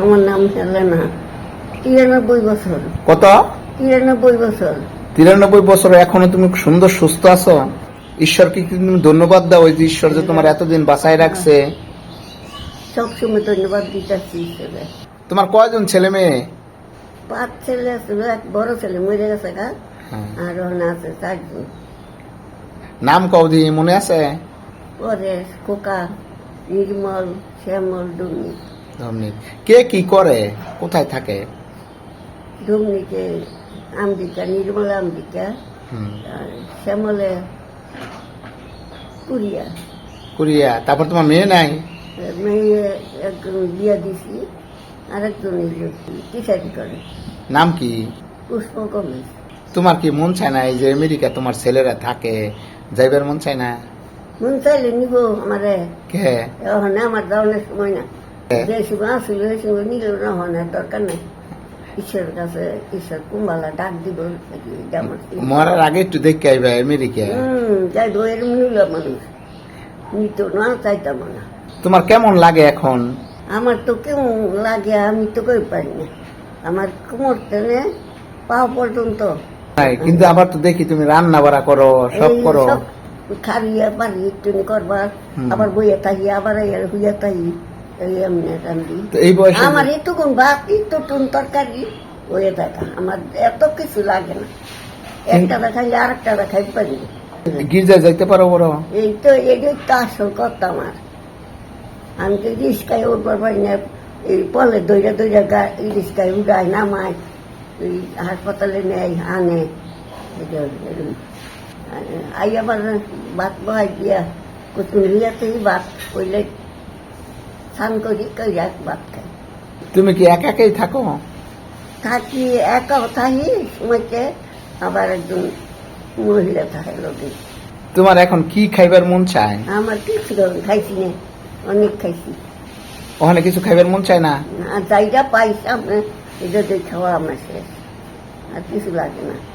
আমার নাম হেলেনা। তিরানব্বই বছর। কত? তিরানব্বই বছর। তিরানব্বই বছর এখনও তুমি সুন্দর সুস্থ আছো? ঈশ্বরকে কি তুমি ধন্যবাদ দাও ওই যে ঈশ্বর যে তোমার এতদিন বাঁচায় রাখছে? সবসময় ধন্যবাদ দিতেছি তোমার কয়জন ছেলে মেয়ে? পাঁচ ছেলে ছিল এক বড় ছেলে মরে গেছে গা হ্যাঁ। আর আছে চারজন নাম কবদি মনে আছে? পরেশ খোকা নির্মল শ্যামল ডুমনি ধমনিক। কে কি করে? কোথায় থাকে? আম্বিকা নির্মল আম্বিকা আর শ্যামলে কুড়িয়া কুরিয়া তারপর তোমার মেয়ে নাই? মেয়ে একজন বিয়া দিছি আরেকজন এই যে টিচারি করে। নাম কি? পুষ্প কলেজ তোমার কি মন চায় না এই যে আমেরিকা তোমার ছেলেরা থাকে? যাইবার মন চায় না? মন চাইলে নিব আমারে। কে? এখন আমার যাওয়ার সময় না। যে সময় আসছিল ওই সময় না হয় দরকার নাই ঈশ্বরের কাছে ঈশ্বর কুম্বালা ডাক দিব এটা আমার কি? মরার আগে একটু দেখে আইবা আমেরিকা হুম যাই এর নিল মানুষ নিত না চাইতাম না তোমার কেমন লাগে এখন আমার তো কেমন লাগে আমি তো কই পারি না আমার কোমর টেনে পাওয়া পর্যন্ত কিন্তু আবার তো দেখি তুমি রান্না বাড়া করো সব করো খারিয়া পারি একটু করবার আবার বইয়া থাকি আবার হইয়া থাকি এই এই বয়সে আমার এতক্ষণ ভাত একটুটুন তরকারি হয়ে থাকা আমার এত কিছু লাগে না। একটা দেখাইলে আরেকটা দেখাই পারি। গির্জা যাইতে পারো বড়? এই তো এটাই তো আসল কথা আমার। আমি তো রিস্কায় উঠবার পারি না। এই পলে দইরা দইরা গা রিস্কায় উড়ায় নামায় এই হাসপাতালে নেয় আনে। আর- আই আবার ভাত বহাই দিয়া কুচুরিয়াতেই ভাত হইলে স্নান করি কইরা ভাত খাই তুমি কি একা একাই থাকো? থাকি একাও থাকি সময়তে আবার একজন মহিলা থাকে লোকে। তোমার এখন কি খাইবার মন চায়? আমার কিছু খাইছি না অনেক খাইছি। ওখানে কিছু খাইবার মন চায় না? আর যাইটা পাইছি সামনে এটা খাওয়া আমার শেষ। আর কিছু লাগে না।